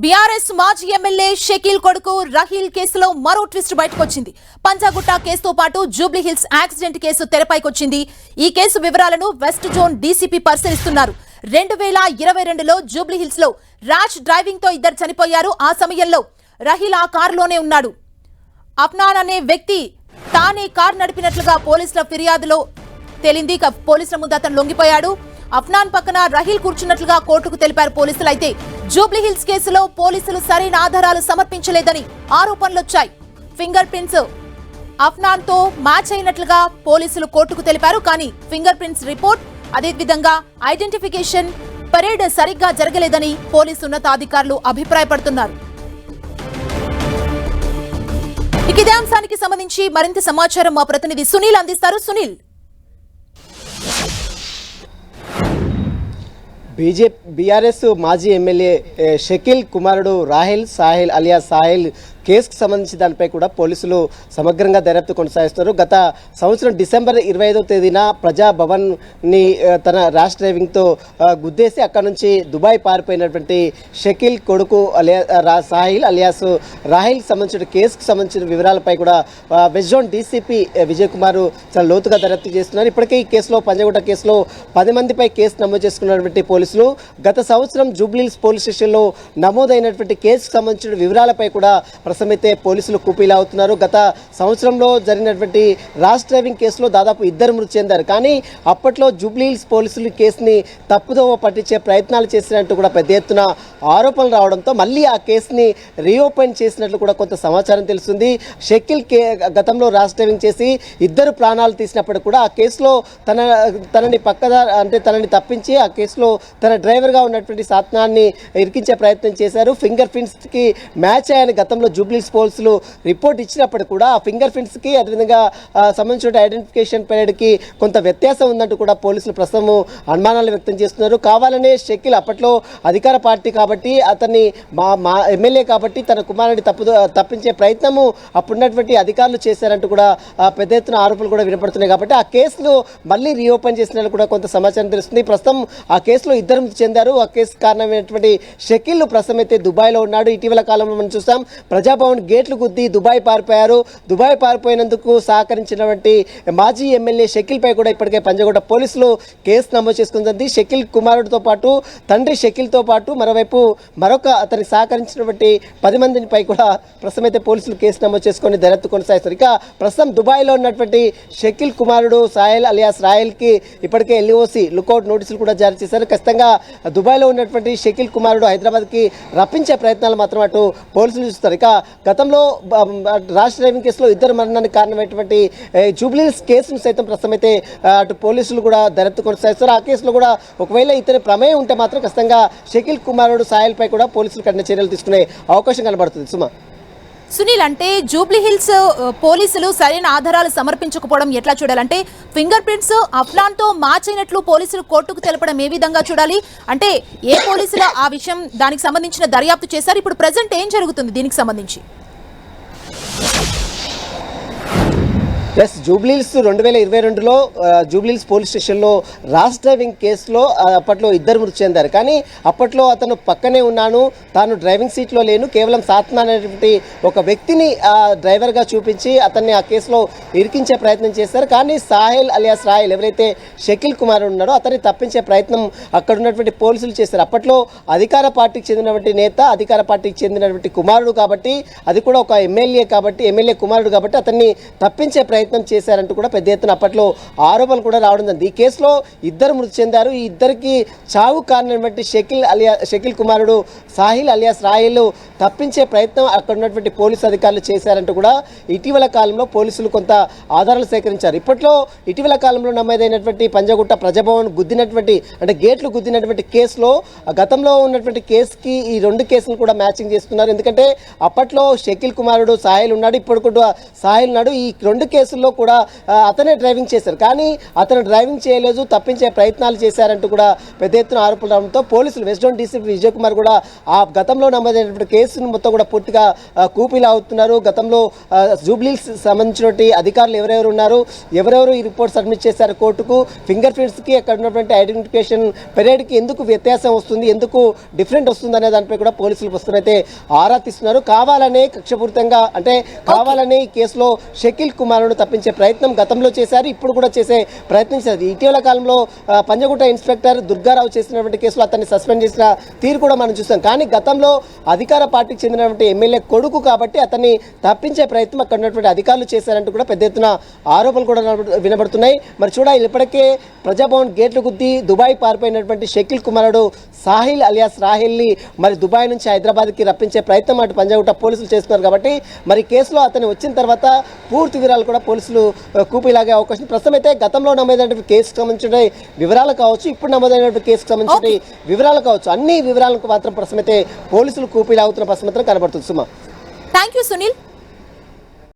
BRS మాజీ MLA Shakeel కొడుకు రహీల్ కేసులో మరో ట్విస్ట్ బయటకొచ్చింది. పంజాగుట్ట కేసుతో పాటు జూబ్లీ హిల్స్ యాక్సిడెంట్ కేసు తెరపైకొచ్చింది. ఈ కేసు వివరాలను వెస్ట్ జోన్ డీసీపీ పరిశీలిస్తున్నారు. రెండు వేల ఇరవై రెండులో జూబ్లీహిల్స్లో ర్యాష్ డ్రైవింగ్తో ఇద్దరు చనిపోయారు. ఆ సమయంలో రహీల్ ఆ కారులోనే ఉన్నాడు. అప్నాన్ అనే వ్యక్తి తానే కారు నడిపినట్లుగా పోలీసుల ఫిర్యాదులో తేలింది. ఇక పోలీసుల ముందు అతను లొంగిపోయాడు. అఫ్నాన్ పక్కన రహీల్ కూర్చున్నట్లుగా కోర్టుకు తెలిపారు పోలీసులు. అయితే జూబ్లీ హిల్స్ కేసులో పోలీసులు సరైన ఆధారాలు సమర్పించలేదని ఆరోపణలొచ్చాయి. ఫింగర్ ప్రింట్స్ అఫ్నాన్తో మ్యాచ్ అయినట్లుగా పోలీసులు కోర్టుకు తెలిపారు కానీ ఫింగర్ ప్రింట్స్ రిపోర్ట్ అదేవిధంగా ఐడెంటిఫికేషన్ పరేడ్ సరిగ్గా జరగలేదని పోలీసు ఉన్నతాధికారులు అభిప్రాయపడుతున్నారు. ఇక ఇదే అంశానికి సంబంధించి మరింత సమాచారం మా ప్రతినిధి సునీల్ అందిస్తారు. సునీల్ బీజేపీ బీఆర్ఎస్ మాజీ ఎమ్మెల్యే ఏ, షకీల్ కుమారుడు రాహిల్ సాహిల్ అలియా సాహిల్ కేసుకు సంబంధించి దానిపై కూడా పోలీసులు సమగ్రంగా దర్యాప్తు కొనసాగిస్తున్నారు. గత సంవత్సరం డిసెంబర్ ఇరవై ఐదో తేదీన ప్రజాభవన్ని తన ర్యాష్ డ్రైవింగ్తో గుద్దేసి అక్కడ నుంచి దుబాయ్ పారిపోయినటువంటి షకీల్ కొడుకు అలియా రా సాహిల్ అలియాస్ రాహిల్ సంబంధించిన కేసుకు సంబంధించిన వివరాలపై కూడా ఆ, west zone DCP Vijay Kumar చాలా లోతుగా దర్యాప్తు చేస్తున్నారు. ఇప్పటికే ఈ కేసులో పంజగుట్ట కేసులో పది మందిపై కేసు నమోదు చేసుకున్నటువంటి పోలీసులు గత సంవత్సరం జూబ్లీల్స్ పోలీస్ స్టేషన్లో నమోదైనటువంటి కేసుకు సంబంధించిన వివరాలపై కూడా ప్రస్తుతమైతే పోలీసులు కూపీలు అవుతున్నారు. గత సంవత్సరంలో జరిగినటువంటి రాష్ డ్రైవింగ్ కేసులో దాదాపు ఇద్దరు మృతి చెందారు. కానీ అప్పట్లో జూబ్లీహిల్స్ పోలీసులు కేసుని తప్పుదోవ పట్టించే ప్రయత్నాలు చేసినట్టు కూడా పెద్ద ఎత్తున ఆరోపణలు రావడంతో మళ్ళీ ఆ కేసుని రీఓపెన్ చేసినట్లు కూడా కొంత సమాచారం తెలుస్తుంది. షకిల్ కే గతంలో రాష్ డ్రైవింగ్ చేసి ఇద్దరు ప్రాణాలు తీసినప్పుడు కూడా ఆ కేసులో తన తనని పక్కద అంటే తనని తప్పించి ఆ కేసులో తన డ్రైవర్గా ఉన్నటువంటి సాత్నాన్ని ఇరికించే ప్రయత్నం చేశారు. ఫింగర్ ప్రింట్స్కి మ్యాచ్ అయ్యని గతంలో జూబ్లీస్ పోల్స్లు రిపోర్ట్ ఇచ్చినప్పుడు కూడా ఆ ఫింగర్ ప్రింట్స్కి అదేవిధంగా సంబంధించిన ఐడెంటిఫికేషన్ పీరియడ్కి కొంత వ్యత్యాసం ఉందంటూ కూడా పోలీసులు ప్రస్తుతం అనుమానాలు వ్యక్తం చేస్తున్నారు. కావాలనే షకిల్ అప్పట్లో అధికార పార్టీ కాబట్టి అతన్ని మా మా ఎమ్మెల్యే కాబట్టి తన కుమారుడిని తప్పు తప్పించే ప్రయత్నము అప్పుడున్నటువంటి అధికారులు చేశారంటూ కూడా పెద్ద ఎత్తున ఆరోపణలు కూడా వినపడుతున్నాయి కాబట్టి ఆ కేసులో మళ్ళీ రీఓపెన్ చేసినట్లు కూడా కొంత సమాచారం తెలుస్తుంది. ప్రస్తుతం ఆ కేసులో ఇద్దరు చెందారు. ఆ కేసు కారణమైనటువంటి షకిల్ ప్రస్తుతం అయితే దుబాయ్లో ఉన్నాడు. ఇటీవల కాలంలో మనం చూస్తాం ప్రజా ప్రజాభవన్ గేట్లు గుద్ది దుబాయ్ పారిపోయారు. దుబాయ్ పారిపోయినందుకు సహకరించినటువంటి మాజీ ఎమ్మెల్యే షకిల్ పై కూడా ఇప్పటికే పంజగుట్ట పోలీసులు కేసు నమోదు చేసుకుంది. షకిల్ కుమారుడితో పాటు తండ్రి షకిల్తో పాటు మరోవైపు మరొక అతనికి సహకరించినటువంటి పది మందిపై కూడా ప్రస్తుతం అయితే పోలీసులు కేసు నమోదు చేసుకొని దర్యాప్తు కొనసాగిస్తారు. ఇక ప్రస్తుతం దుబాయ్లో ఉన్నటువంటి షకిల్ కుమారుడు సాయల్ అలియాస్ రాయల్కి ఇప్పటికే ఎల్ఓసి లుకౌట్ నోటీసులు కూడా జారీ చేశారు. ఖచ్చితంగా దుబాయ్లో ఉన్నటువంటి షకిల్ కుమారుడు హైదరాబాద్కి రప్పించే ప్రయత్నాలు మాత్రం అటు పోలీసులు చూస్తారు. ఇక గతంలో బ- రాష్ట్ర డ్రైవింగ్ కేసులో ఇద్దరు మరణానికి కారణమైనటువంటి జూబ్లీస్ కేసును సైతం ప్రస్తుతం అయితే అటు పోలీసులు కూడా దర్యాప్తు కొనసాగిస్తారు ఆ కేసులో కూడా ఒకవేళ ఇతని ప్రమేయం ఉంటే మాత్రం ఖచ్చితంగా షకిల్ కుమారుడు సాయల్పై కూడా పోలీసులు కఠిన చర్యలు తీసుకునే అవకాశం కనబడుతుంది. సుమా. సునీల్ అంటే జూబ్లీ హిల్స్ పోలీసులు సరైన ఆధారాలు సమర్పించకపోవడం ఎట్లా చూడాలంటే ఫింగర్ ప్రింట్స్ అఫ్లాన్తో మ్యాచ్ అయినట్లు పోలీసులు కోర్టుకు తెలపడం ఏ విధంగా చూడాలి? అంటే ఏ పోలీసులు ఆ విషయం దానికి సంబంధించిన దర్యాప్తు చేశారు? ఇప్పుడు ప్రజెంట్ ఏం జరుగుతుంది దీనికి సంబంధించి? ఎస్ జూబ్లీల్స్ రెండు వేల ఇరవై రెండులో జూబ్లీల్స్ పోలీస్ స్టేషన్లో రాష్ డ్రైవింగ్ కేసులో అప్పట్లో ఇద్దరు మృతి చెందారు. కానీ అప్పట్లో అతను పక్కనే ఉన్నాను తాను డ్రైవింగ్ సీట్లో లేను కేవలం సాత్న అనేటువంటి ఒక వ్యక్తిని డ్రైవర్గా చూపించి అతన్ని ఆ కేసులో ఇరికించే ప్రయత్నం చేశారు. కానీ సాహిల్ అలియాస్ రాయల్ ఎవరైతే షకిల్ కుమార్ ఉన్నాడో అతన్ని తప్పించే ప్రయత్నం అక్కడ ఉన్నటువంటి పోలీసులు చేశారు. అప్పట్లో అధికార పార్టీకి చెందినటువంటి నేత అధికార పార్టీకి చెందినటువంటి కుమారుడు కాబట్టి అది కూడా ఒక ఎమ్మెల్యే కాబట్టి ఎమ్మెల్యే కుమారుడు కాబట్టి అతన్ని తప్పించే ప్రయత్నం ప్రయత్నం చేశారంటూ కూడా పెద్ద ఎత్తున అప్పట్లో ఆరోపణలు కూడా రావడం జరిగింది. ఈ కేసులో ఇద్దరు మృతి చెందారు. ఈ ఇద్దరికి చావు కారణమైనటువంటి షకిల్ అలియా షకిల్ కుమారుడు సాహిల్ అలియాస్ రాహిల్ తప్పించే ప్రయత్నం అక్కడ ఉన్నటువంటి పోలీసు అధికారులు చేశారంటూ కూడా ఇటీవల కాలంలో పోలీసులు కొంత ఆధారాలు సేకరించారు. ఇప్పట్లో ఇటీవల కాలంలో నమోదైనటువంటి పంజగుట్ట ప్రజాభవన్ గుద్దినటువంటి అంటే గేట్లు గుద్దినటువంటి కేసులో గతంలో ఉన్నటువంటి కేసుకి ఈ రెండు కేసులు కూడా మ్యాచింగ్ చేస్తున్నారు. ఎందుకంటే అప్పట్లో షకిల్ కుమారుడు సాహిల్ ఉన్నాడు. ఇప్పుడు కూడా సాహిల్ ఉన్నాడు. ఈ రెండు కేసులు కేసుల్లో కూడా అతనే డ్రైవింగ్ చేశారు. కానీ అతను డ్రైవింగ్ చేయలేదు తప్పించే ప్రయత్నాలు చేశారంటూ కూడా పెద్ద ఎత్తున ఆరోపణలు రావడంతో పోలీసులు west zone DCP Vijay Kumar కూడా ఆ గతంలో నమోదైనటువంటి కేసును మొత్తం కూడా పూర్తిగా కూపీలా అవుతున్నారు గతంలో జూబ్లీస్ సంబంధించినటువంటి అధికారులు ఎవరెవరు ఉన్నారు ఎవరెవరు ఈ రిపోర్ట్ సబ్మిట్ చేశారు కోర్టుకు ఫింగర్ ప్రింట్స్కి అక్కడ ఉన్నటువంటి ఐడెంటిఫికేషన్ పీరియడ్కి ఎందుకు వ్యత్యాసం వస్తుంది ఎందుకు డిఫరెంట్ వస్తుంది అనే దానిపై కూడా పోలీసులు ప్రస్తుతం అయితే ఆరా తీస్తున్నారు. కావాలనే కక్షపూరితంగా అంటే కావాలనే ఈ కేసులో షకీల్ కుమార్ను తప్పించే ప్రయత్నం గతంలో చేశారు ఇప్పుడు కూడా చేసే ప్రయత్నం చేశారు. ఇటీవల కాలంలో పంజగుట్ట ఇన్స్పెక్టర్ దుర్గారావు చేసినటువంటి కేసులో అతన్ని సస్పెండ్ చేసిన తీరు కూడా మనం చూస్తాం కానీ గతంలో అధికార పార్టీకి చెందినటువంటి ఎమ్మెల్యే కొడుకు కాబట్టి అతన్ని తప్పించే ప్రయత్నం అక్కడ ఉన్నటువంటి అధికారులు చేశారంటూ కూడా పెద్ద ఎత్తున ఆరోపణలు కూడా వినబడుతున్నాయి. మరి చూడాలి ఇప్పటికే ప్రజాభవన్ గేట్లు గుద్ది దుబాయ్ పారిపోయినటువంటి షకిల్ కుమారుడు సాహిల్ అలియాస్ రాహిల్ని మరి దుబాయ్ నుంచి హైదరాబాద్కి రప్పించే ప్రయత్నం అటు పంజాగుట్ట పోలీసులు చేస్తున్నారు కాబట్టి మరి కేసులో అతను వచ్చిన తర్వాత పూర్తి వివరాలు కూడా పోలీసులు కూపీలాగే అవకాశం. ప్రస్తుతం అయితే గతంలో నమోదైనటువంటి కేసుకు సంబంధించిన వివరాలు కావచ్చు ఇప్పుడు నమోదైనటువంటి కేసుకు సంబంధించిన వివరాలు కావచ్చు. అన్ని వివరాలకు మాత్రం ప్రస్తుతం అయితే పోలీసులు కూపీలాగుతున్న ప్రస్తుతం మాత్రం కనబడుతుంది. సుమా. Thank you Sunil